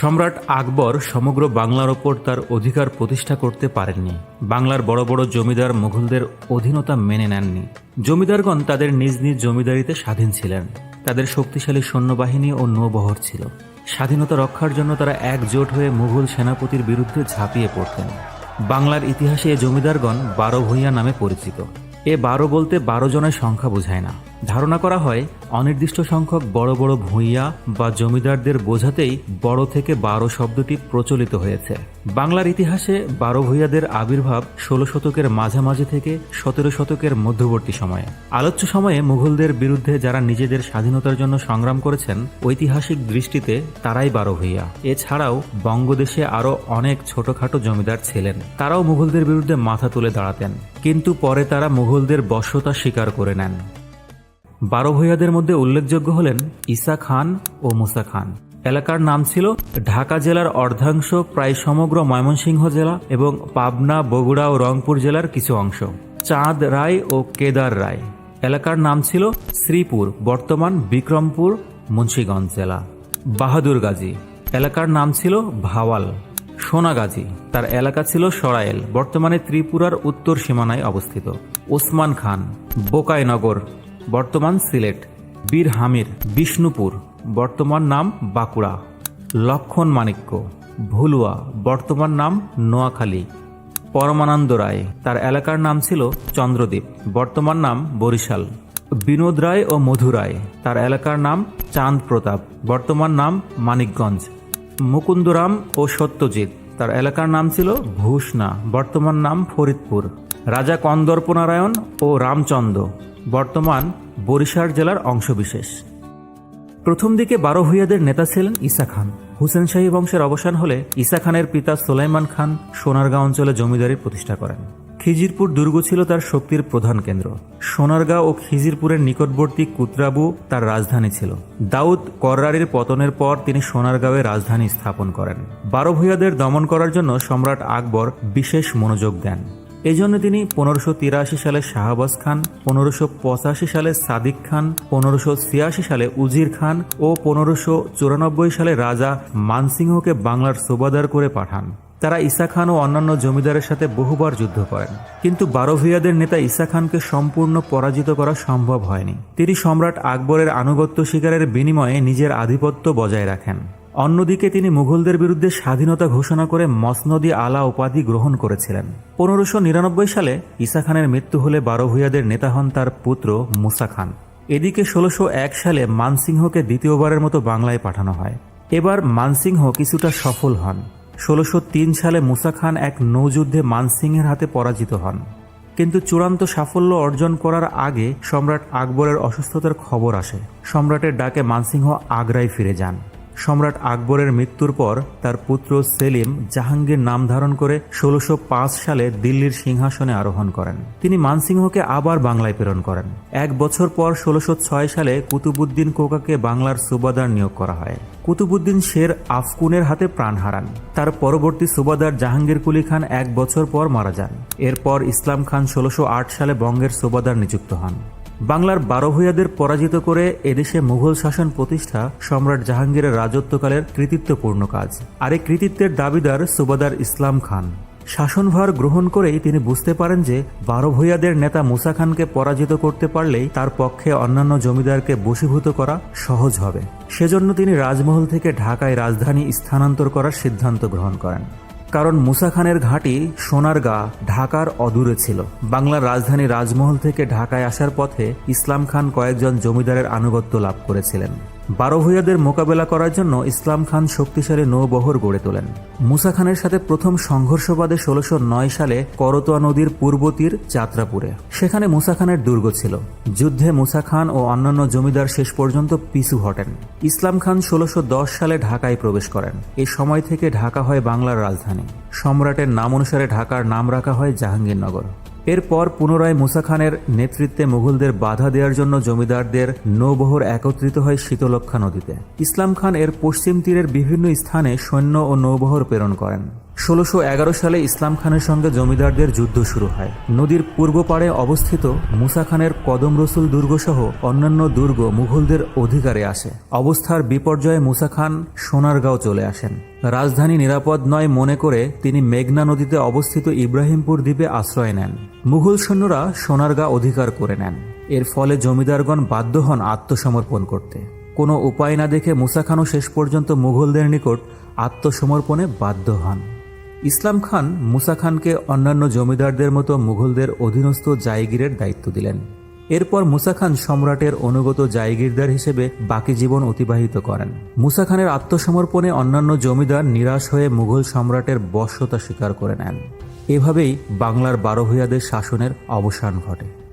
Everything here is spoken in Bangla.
সম্রাট আকবর সমগ্র বাংলার ওপর তার অধিকার প্রতিষ্ঠা করতে পারেননি। বাংলার বড় বড় জমিদার মুঘলদের অধীনতা মেনে নেননি। জমিদারগণ তাদের নিজ নিজ জমিদারিতে স্বাধীন ছিলেন। তাদের শক্তিশালী সৈন্যবাহিনী ও নৌবহর ছিল। স্বাধীনতা রক্ষার জন্য তারা একজোট হয়ে মুঘল সেনাপতির বিরুদ্ধে ঝাঁপিয়ে পড়তেন। বাংলার ইতিহাসে এ জমিদারগণ বারো ভূঁইয়া নামে পরিচিত। এ বারো বলতে বারো জনের সংখ্যা বোঝায় না। ধারণা করা হয়, অনির্দিষ্ট সংখ্যক বড় বড় ভূঁইয়া বা জমিদারদের বোঝাতেই বড় থেকে বারো শব্দটি প্রচলিত হয়েছে। বাংলার ইতিহাসে বারো ভূঁইয়াদের আবির্ভাব ষোলো শতকের মাঝামাঝি থেকে সতেরো শতকের মধ্যবর্তী সময়ে। আলোচ্য সময়ে মুঘলদের বিরুদ্ধে যারা নিজেদের স্বাধীনতার জন্য সংগ্রাম করেছেন, ঐতিহাসিক দৃষ্টিতে তারাই বারো ভূঁইয়া। এছাড়াও বঙ্গদেশে আরও অনেক ছোটখাটো জমিদার ছিলেন। তারাও মুঘলদের বিরুদ্ধে মাথা তুলে দাঁড়াতেন। কিন্তু পরে তারা মুঘলদের বশ্যতা স্বীকার করে নেন। বারো ভূঁইয়াদের মধ্যে উল্লেখযোগ্য হলেন ঈসা খান ও মুসা খান। এলাকার নাম ছিল ঢাকা জেলার অর্ধাংশ, প্রায় সমগ্র ময়মনসিংহ জেলা এবং পাবনা, বগুড়া ও রংপুর জেলার কিছু অংশ। চাঁদ রায় ও কেদার রায়। এলাকার নাম ছিল শ্রীপুর, বর্তমান বিক্রমপুর, মুন্সীগঞ্জ জেলা। বাহাদুর গাজী। এলাকার নাম ছিল ভাওয়াল। সোনাগাজী তার এলাকা ছিল সরাইল, বর্তমানে ত্রিপুরার উত্তর সীমানায় অবস্থিত। ওসমান খান। বোকাইনগর। বর্তমান সিলেট বীর হামির বিষ্ণুপুর, বর্তমান নাম বাঁকুড়া, লক্ষণ মাণিক্য, ভুলুয়া, বর্তমান নাম নোয়াখালী। পরমানন্দ রায়, তার এলাকার নাম ছিল চন্দ্রদ্বীপ, বর্তমান নাম বরিশাল। বিনোদ রায় ও মধু রায়, তার এলাকার নাম চাঁদ প্রতাপ, বর্তমান নাম মানিকগঞ্জ। মুকুন্দরাম ও সত্যজিৎ, তার এলাকার নাম ছিল ভূষণা, বর্তমান নাম ফরিদপুর। রাজা কন্দর্পনারায়ণ ও রামচন্দ্র। বর্তমান বরিশাল জেলার অংশবিশেষ। প্রথম দিকে বারো ভূঁইয়াদের নেতা ছিলেন ঈসা খান। হুসেন শাহী বংশের অবসান হলে ঈসা খানের পিতা সোলাইমান খান সোনারগাঁও অঞ্চলে জমিদারি প্রতিষ্ঠা করেন। খিজিরপুর দুর্গ ছিল তার শক্তির প্রধান কেন্দ্র। সোনারগাঁও ও খিজিরপুরের নিকটবর্তী কুতরাবু তার রাজধানী ছিল। দাউদ কররারির পতনের পর তিনি সোনারগাঁওয়ে রাজধানী স্থাপন করেন। বারো ভূঁইয়াদের দমন করার জন্য সম্রাট আকবর বিশেষ মনোযোগ দেন। এজন্য তিনি পনেরোশো তিরাশি সালে শাহবাজ খান, পনেরোশো পঁচাশি সালে সাদিক খান, পনেরোশো ছিয়াশি সালে উজির খান ও পনেরোশো চুরানব্বই সালে রাজা মানসিংহকে বাংলার সুবাদার করে পাঠান। তারা ঈসা খান ও অন্যান্য জমিদারের সাথে বহুবার যুদ্ধ করেন। কিন্তু বারোভিয়াদের নেতা ঈসা খানকে সম্পূর্ণ পরাজিত করা সম্ভব হয়নি। তিনি সম্রাট আকবরের আনুগত্য শিকারের বিনিময়ে নিজের আধিপত্য বজায় রাখেন। অন্যদিকে তিনি মুঘলদের বিরুদ্ধে স্বাধীনতা ঘোষণা করে মসনদি আলা উপাধি গ্রহণ করেছিলেন। পনেরোশো নিরানব্বই সালে ঈসা খানের মৃত্যু হলে বারো ভূঁইয়াদের নেতা হন তার পুত্র মুসা খান। এদিকে ষোলোশো এক সালে মানসিংহকে দ্বিতীয়বারের মতো বাংলায় পাঠানো হয়। এবার মানসিংহ কিছুটা সফল হন। ষোলোশো তিন সালে মুসা খান এক নৌযুদ্ধে মানসিংহের হাতে পরাজিত হন। কিন্তু চূড়ান্ত সাফল্য অর্জন করার আগে সম্রাট আকবরের অসুস্থতার খবর আসে। সম্রাটের ডাকে মানসিংহ আগ্রায় ফিরে যান। সম্রাট আকবরের মৃত্যুর পর তার পুত্র সেলিম জাহাঙ্গীর নাম ধারণ করে ষোলোশো সালে দিল্লির সিংহাসনে আরোহণ করেন। তিনি মানসিংহকে আবার বাংলায় প্রেরণ করেন। এক বছর পর ষোলোশো সালে কুতুবুদ্দিন কোকাকে বাংলার সুবাদার নিয়োগ করা হয়। কুতুবুদ্দিন শের আফকুনের হাতে প্রাণ হারান। তার পরবর্তী সুবাদার জাহাঙ্গীর কুলি খান এক বছর পর মারা যান। এরপর ইসলাম খান ষোলোশো সালে বঙ্গের সুবাদার নিযুক্ত হন। বাংলার বারো ভূঁইয়াদের পরাজিত করে এদেশে মুঘল শাসন প্রতিষ্ঠা সম্রাট জাহাঙ্গীরের রাজত্বকালের কৃতিত্বপূর্ণ কাজ। আর এই কৃতিত্বের দাবিদার সুবাদার ইসলাম খান। শাসনভার গ্রহণ করেই তিনি বুঝতে পারেন যে বারো ভূঁইয়াদের নেতা মুসা খানকে পরাজিত করতে পারলেই তার পক্ষে অন্যান্য জমিদারকে বশীভূত করা সহজ হবে। সেজন্য তিনি রাজমহল থেকে ঢাকায় রাজধানী স্থানান্তর করার সিদ্ধান্ত গ্রহণ করেন। কারণ মুসা খানের ঘাঁটি সোনারগা, ঢাকার অদূরে ছিল। বাংলার রাজধানী রাজমহল থেকে ঢাকায় আসার পথে ইসলাম খান কয়েকজন জমিদারের আনুগত্য লাভ করেছিলেন। বারো ভূঁইয়াদের মোকাবেলা করার জন্য ইসলাম খান শক্তিশালী নৌবহর গড়ে তোলেন। মুসা খানের সাথে প্রথম সংঘর্ষ বাদে ষোলোশো নয় সালে করতোয়া নদীর পূর্ব তীর যাত্রাপুরে সেখানে মুসা খানের দুর্গ ছিল। যুদ্ধে মুসা খান ও অন্যান্য জমিদার শেষ পর্যন্ত পিছু হটেন। ইসলাম খান ষোলোশো সালে ঢাকায় প্রবেশ করেন। এই সময় থেকে ঢাকা হয় বাংলার রাজধানী। সম্রাটের নাম অনুসারে ঢাকার নাম রাখা হয় জাহাঙ্গীরনগর। এরপর পুনরায় মুসা খানের নেতৃত্বে মুঘলদের বাধা দেওয়ার জন্য জমিদারদের নৌবহর একত্রিত হয় শীতলক্ষা নদীতে। ইসলাম খান এর পশ্চিম তীরের বিভিন্ন স্থানে সৈন্য ও নৌবহর প্রেরণ করেন। ষোলোশো সালে ইসলাম খানের সঙ্গে জমিদারদের যুদ্ধ শুরু হয়। নদীর পূর্ব পাড়ে অবস্থিত মুসা খানের কদম রসুল দুর্গসহ অন্যান্য দুর্গ মুঘলদের অধিকারে আসে। অবস্থার বিপর্যয়ে মুসা খান সোনারগাঁও চলে আসেন। রাজধানী নিরাপদ নয় মনে করে তিনি মেঘনা নদীতে অবস্থিত ইব্রাহিমপুর দ্বীপে আশ্রয় নেন। মুঘল সৈন্যরা সোনারগাঁ অধিকার করে নেন। এর ফলে জমিদারগণ বাধ্য হন আত্মসমর্পণ করতে। কোনো উপায় না দেখে মুসা খানও শেষ পর্যন্ত মুঘলদের নিকট আত্মসমর্পণে বাধ্য হন। ইসলাম খান, মুসা খানকে অন্যান্য জমিদারদের মতো মুঘলদের অধীনস্থ জায়গিরের দায়িত্ব দিলেন। এরপর মুসা খান সম্রাটের অনুগত জায়গিরদার হিসেবে বাকি জীবন অতিবাহিত করেন। মুসা খানের আত্মসমর্পণে অন্যান্য জমিদার নিরাশ হয়ে মুঘল সম্রাটের বশ্যতা স্বীকার করে নেন। এভাবেই বাংলার বারোহিয়াদের শাসনের অবসান ঘটে।